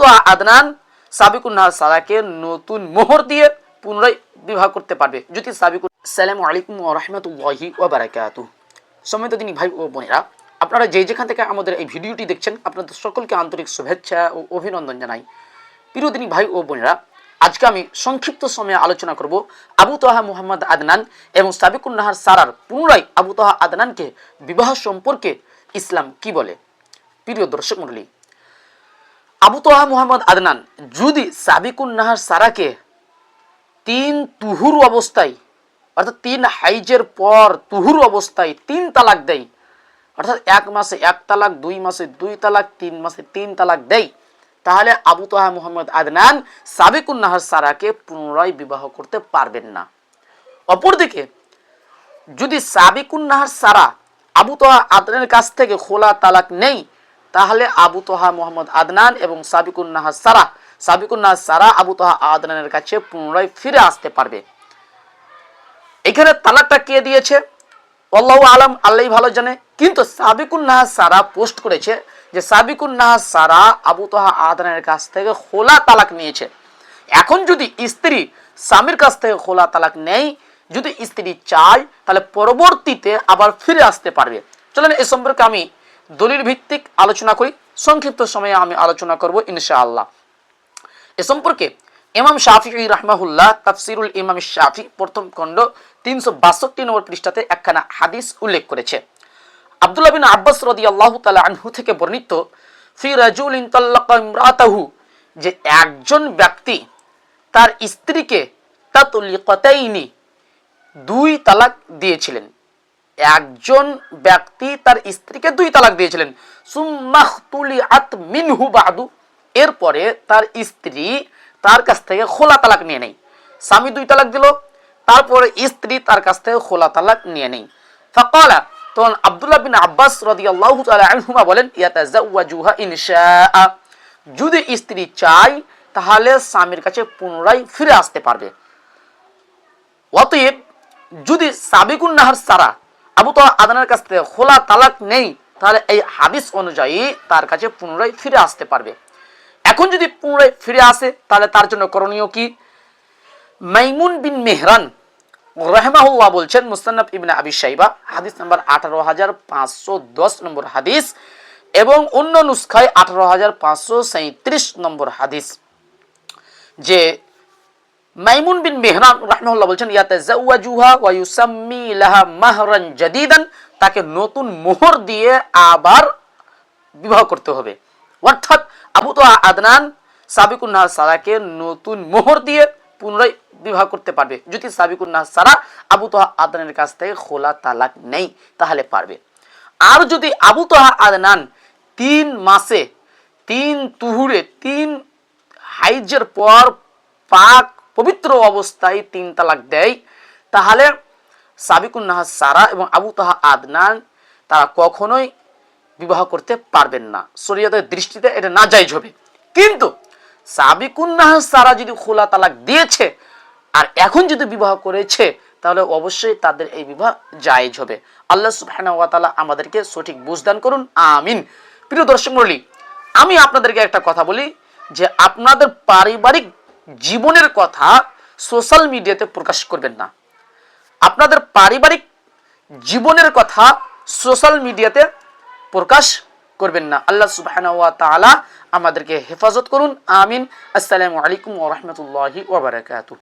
তো আদনান সাবিকুন্নাহ সারাকে নতুন মোহর দিয়ে পুনরায় বিবাহ করতে পারবে। যদি সাবিকুল সালাম আলাইকুম রহমতুল্লাহি ও বারাকাতু সময় তিনি ভাই ও বোনেরা, আপনারা যে যেখান থেকে আমাদের এই ভিডিওটি দেখছেন, আপনাদের সকলকে আন্তরিক শুভেচ্ছা ও অভিনন্দন জানাই। প্রিয়দিনী ভাই ও বোনেরা, আজকে আমি সংক্ষিপ্ত সময়ে আলোচনা করব আবু তোহা মুহাম্মদ আদনান এবং সাবিকুন নাহার সারার পুনরায় আবু তোহা আদনানকে বিবাহ সম্পর্কে ইসলাম কি বলে। প্রিয় দর্শক মণ্ডলী আবু তোহা মুহাম্মদ আদনান, যদি সাবিকুন নাহার সারাকে তিন তুহুর অবস্থায়, অর্থাৎ তিন হাইজের পর তুহুর অবস্থায় তিন তালাক দেয়, অর্থাৎ এক মাসে এক তালাক, দুই মাসে দুই তালাক, তিন মাসে তিন তালাক দেয়, তাহলে আবু তোহা মুহাম্মদ আদনান সাবিকুন নাহার সারাকে পুনরায় বিবাহ করতে পারবেন না। অপরদিকে, যদি সাবিকুন নাহার সারা আবু তোহা আদনানের কাছ থেকে খোলা তালাক নেই তাহলে আবু তোহা, মোহাম্মদ আদনান এবং সাবিকুন নাহার সারা, সাবিকুন নাহার সারা আবু তোহা আদনানের কাছে পুনরায় ফিরে আসতে পারবে। এখানে তালাকটা কে দিয়েছে? আল্লাহ আলম আল্লাহ ভালো জানে। কিন্তু সাবিকুন নাহার সারা পোস্ট করেছে যে সাবিকুন নাহার সারা আবু তোহা আদনানের কাছ থেকে খোলা তালাক নিয়েছে। এখন যদি স্ত্রী স্বামীর কাছ থেকে খোলা তালাক নেই যদি স্ত্রী চায়, তাহলে পরবর্তীতে আবার ফিরে আসতে পারবে। চলেন এ সম্পর্কে আমি দলিল ভিত্তিক আলোচনা করি। সংক্ষিপ্ত সময়ে আমি আলোচনা করব ইনশাআল্লাহ। এ সম্পর্কে ইমাম শাফি রাহমাহুল্লাহ, তাফসিরুল ইমাম শাফি প্রথম খণ্ড তিনশো বাষট্টি নম্বর পৃষ্ঠাতে একখানা হাদিস উল্লেখ করেছে। আব্দুল্লাহ বিন আব্বাস রদি আল্লাহ তালা আনহু থেকে বর্ণিত, ফি রাজুল ইমরাতাহু, যে একজন ব্যক্তি তার স্ত্রীকে তাতলিকতাইনি দুই তালাক দিয়েছিলেন। একজন ব্যক্তি তার স্ত্রীকে দুই তালাক দিয়েছিলেন। মিনহু বাদু। এরপরে তার স্ত্রী তার কাছ থেকে খোলা তালাক নিয়ে নেই স্বামী দুই তালাক দিল, তারপরে স্ত্রী তার কাছ থেকে খোলা তালাক নিয়ে নেই ফাকালা, তখন আব্দুল্লাহ বিন আব্বাস আনহুমা বলেন ইনশাআ। যদি স্ত্রী চায়, তাহলে স্বামীর কাছে পুনরায় ফিরে আসতে পারবে। অতএব, যদি সাবিকুন নাহার সারা আবু তো আদানের কাছ থেকে খোলা তালাক নেই, তাহলে এই হাদিস অনুযায়ী তার কাছে পুনরায় ফিরে আসতে পারবে। এখন যদি পুনরায় ফিরে আসে, তাহলে তার জন্য করণীয় কি? মাইমুন বিন মেহরান রহমাহুল্লাহ বলছেন মুস্তান্নাফ ইবনে আবি সাইবা হাদিস নাম্বার আঠারো হাজার পাঁচশো দশ নম্বর হাদিস এবং অন্য নুস্খায় আঠারো হাজার পাঁচশো সাঁত্রিশ নম্বর হাদিস, যে মাইমুন বিন মেহরান রাহমাহুল্লাহ বলছেন, ইয়াতাজাওয়াজুহা ওয়া ইউসাম্মি লাহা মাহরান জাদিদান তাকে নতুন মোহর দিয়ে আবার বিবাহ করতে হবে। অর্থাৎ আবু তো আদনান সাবিকুন নাহার সারাকে নতুন মোহর দিয়ে পুনরায় বিবাহ করতে পারবে। যদি সাবিকুন নাহার সারা আবু তোহা আদনানের কাছ থেকে খোলা তালাক নেই, তাহলে পারবে। আর যদি আবু তোহা আদনান তিন মাসে, তিন তুহুরে, তিন হাইজের পর পাক পবিত্র অবস্থায় তিন তালাক দেয়। তাহলে সাবিকুন নাহার সারা এবং আবু তাহা আদনান তারা কখনোই বিবাহ করতে পারবেন না। শরীয়তের দৃষ্টিতে এটা না জায়জ হবে। কিন্তু সাবিকুন নাহার সারা যদি খোলা তালাক দিয়েছে আর এখন যদি বিবাহ করেছে, তাহলে অবশ্যই তাদের এই বিবাহ জায়েজ হবে। আল্লাহ তাআলা আমাদেরকে সঠিক বুঝদান করুন। আমিন। প্রিয় দর্শক মণ্ডলী, আমি আপনাদেরকে একটা কথা বলি যে আপনাদের পারিবারিক জীবনের কথা সোশ্যাল মিডিয়াতে প্রকাশ করবেন না। আপনাদের পারিবারিক জীবনের কথা সোশ্যাল মিডিয়াতে প্রকাশ করবেন না। আল্লাহ ওয়া তাআলা আমাদেরকে হেফাজত করুন। আমিন। আসসালামু আলাইকুম ওয়া বারাকাতুহু।